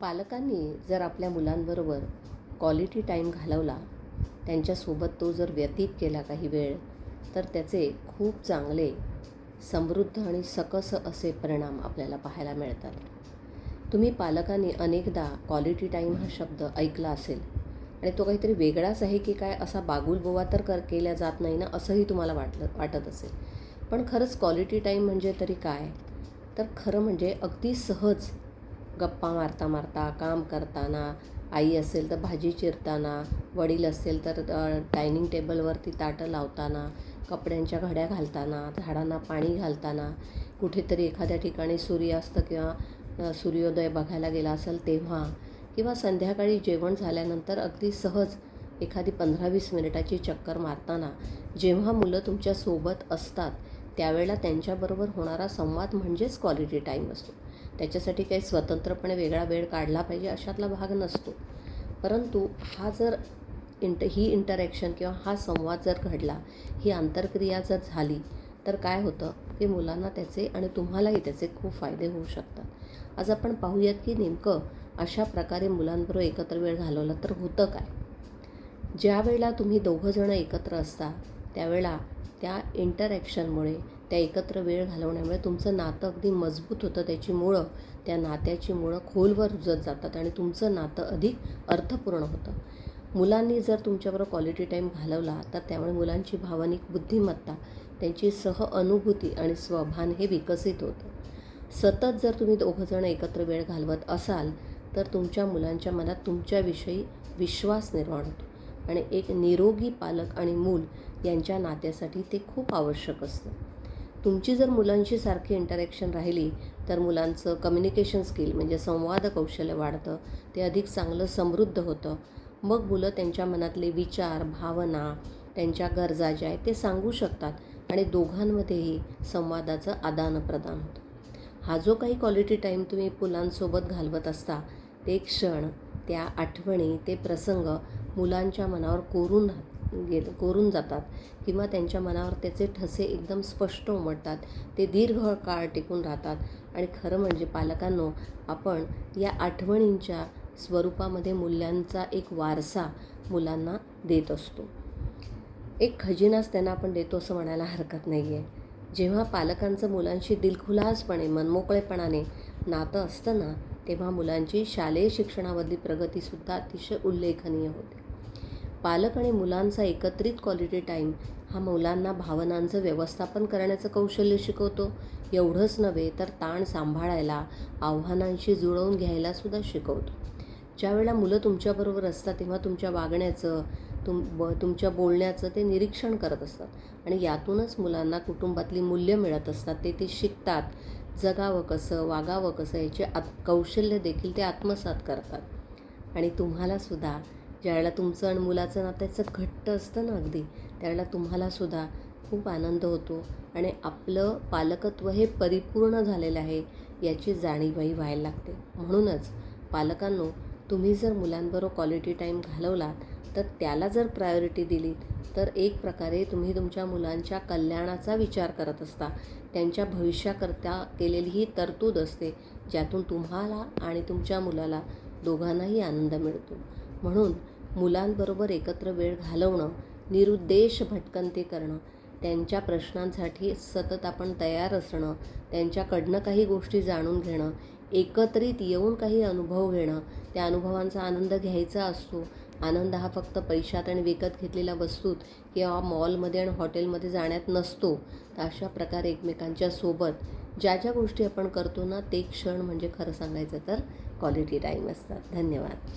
पालकांनी जर आपल्या मुलांबरोबर क्वालिटी टाईम घालवला त्यांच्यासोबत तो जर व्यतीत केला काही वेळ तर त्याचे खूप चांगले समृद्ध आणि सकस असे परिणाम आपल्याला पाहायला मिळतात. तुम्ही पालकांनी अनेकदा क्वालिटी टाईम हा शब्द ऐकला असेल आणि तो काहीतरी वेगळाच आहे की काय असा बागुलबोवा तर कर केला जात नाही ना असंही तुम्हाला वाटलं वाटत असेल. पण खरंच क्वालिटी टाईम म्हणजे तरी काय? तर खरं म्हणजे अगदी सहज गप्पा मारता मारता काम करताना आई असेल तर भाजी चिरताना वडील असेल तर डायनिंग टेबलवरती ताटं लावताना कपड्यांच्या घड्या घालताना झाडांना पाणी घालताना कुठेतरी एखाद्या ठिकाणी सूर्यास्त किंवा सूर्योदय बघायला गेला असेल तेव्हा किंवा संध्याकाळी जेवण झाल्यानंतर अगदी सहज एखादी पंधरा वीस मिनिटाची चक्कर मारताना जेव्हा मुलं तुमच्यासोबत असतात त्यावेळेला त्यांच्याबरोबर होणारा संवाद म्हणजेच क्वालिटी टाईम असतो. त्याच्यासाठी काही स्वतंत्रपणे वेगळा वेळ काढला पाहिजे अशातला भाग नसतो. परंतु हा जर इंट ही इंटरॅक्शन किंवा हा संवाद जर घडला ही आंतरक्रिया जर झाली तर काय होतं? की मुलांना त्याचे आणि तुम्हालाही त्याचे खूप फायदे होऊ शकतात. आज आपण पाहूयात की नेमकं अशा प्रकारे मुलांबरोबर एकत्र वेळ घालवला तर होतं काय? ज्या वेळेला तुम्ही दोघंजणं एकत्र असता त्यावेळेला त्या इंटरॅक्शनमुळे त्या एकत्र वेळ घालवण्यामुळे तुमचं नातं अगदी मजबूत होतं. त्याची मुळं त्या नात्याची मुळं खोलवर रुजत जातात आणि तुमचं नातं अधिक अर्थपूर्ण होतं. मुलांनी जर तुमच्याबरोबर क्वालिटी टाईम घालवला तर त्यामुळे मुलांची भावनिक बुद्धिमत्ता त्यांची सह अनुभूती आणि स्वभान हे विकसित होतं. सतत जर तुम्ही दोघंजणं एकत्र वेळ घालवत असाल तर तुमच्या मुलांच्या मनात तुमच्याविषयी विश्वास निर्माण होतो. आणि एक निरोगी पालक आणि मूल यांच्या नात्यासाठी ते खूप आवश्यक असतं. तुमची जर मुलांशी सारखी इंटरॅक्शन राहिली तर मुलांचं कम्युनिकेशन स्किल म्हणजे संवाद कौशल्य वाढतं ते अधिक चांगलं समृद्ध होतं. मग मुलं त्यांच्या मनातले विचार भावना त्यांच्या गरजा ज्या आहेत ते सांगू शकतात आणि दोघांमध्येही संवादाचं आदानप्रदान होतं. हा जो काही क्वालिटी टाईम तुम्ही मुलांसोबत घालवत असता ते क्षण त्या आठवणी ते प्रसंग मुलांच्या मनावर कोरून राहतात. गे कोरून जातात किंवा त्यांच्या मनावर त्याचे ठसे एकदम स्पष्ट उमटतात. ते दीर्घ काळ टिकून राहतात. आणि खरं म्हणजे पालकांनो आपण या आठवणींच्या स्वरूपामध्ये मूल्यांचा एक वारसा मुलांना देत असतो. एक खजिनाच त्यांना आपण देतो असं म्हणायला हरकत नाही आहे जेव्हा पालकांचं मुलांशी दिलखुलासपणे मनमोकळेपणाने नातं असतं ना तेव्हा मुलांची शालेय शिक्षणामधली प्रगतीसुद्धा अतिशय उल्लेखनीय होते. पालक आणि मुलांचा एकत्रित क्वालिटी टाईम हा मुलांना भावनांचं व्यवस्थापन करण्याचं कौशल्य शिकवतो. एवढंच नव्हे तर ताण सांभाळायला आव्हानांशी जुळवून घ्यायलासुद्धा शिकवतो. ज्यावेळेला मुलं तुमच्याबरोबर असतात तेव्हा तुमच्या वागण्याचं तुम ब तुमच्या बोलण्याचं ते निरीक्षण करत असतात. आणि यातूनच मुलांना कुटुंबातली मूल्य मिळत असतात. ते ते शिकतात. जगावं कसं वागावं कसं याचे आत कौशल्य देखील ते आत्मसात करतात. आणि तुम्हालासुद्धा ज्यावेळेला तुमचं आणि मुलाचं नात्याचं घट्ट असतं ना अगदी त्यावेळेला तुम्हालासुद्धा खूप आनंद होतो. आणि आपलं पालकत्व हे परिपूर्ण झालेलं आहे याची जाणीवही व्हायला लागते. म्हणूनच पालकांनो तुम्ही जर मुलांबरोबर क्वालिटी टाईम घालवलात तर त्याला जर प्रायोरिटी दिली तर एक प्रकारे तुम्ही तुमच्या मुलांच्या कल्याणाचा विचार करत असता. त्यांच्या भविष्याकरता केलेली ही तरतूद असते ज्यातून तुम्हाला आणि तुमच्या मुलाला दोघांनाही आनंद मिळतो. म्हणून मुलांबरोबर एकत्र वेळ घालवणं निरुद्देश भटकंती करणं त्यांच्या प्रश्नांसाठी सतत आपण तयार असणं त्यांच्याकडनं काही गोष्टी जाणून घेणं एकत्रित येऊन काही अनुभव घेणं त्या अनुभवांचा आनंद घ्यायचा असतो. आनंद हा फक्त पैशात आणि विकत घेतलेल्या वस्तूत किंवा मॉलमध्ये आणि हॉटेलमध्ये जाण्यात नसतो. तर अशा प्रकारे एकमेकांच्या सोबत ज्या ज्या गोष्टी आपण करतो ना ते क्षण म्हणजे खरं सांगायचं तर क्वालिटी टाईम असतात. धन्यवाद.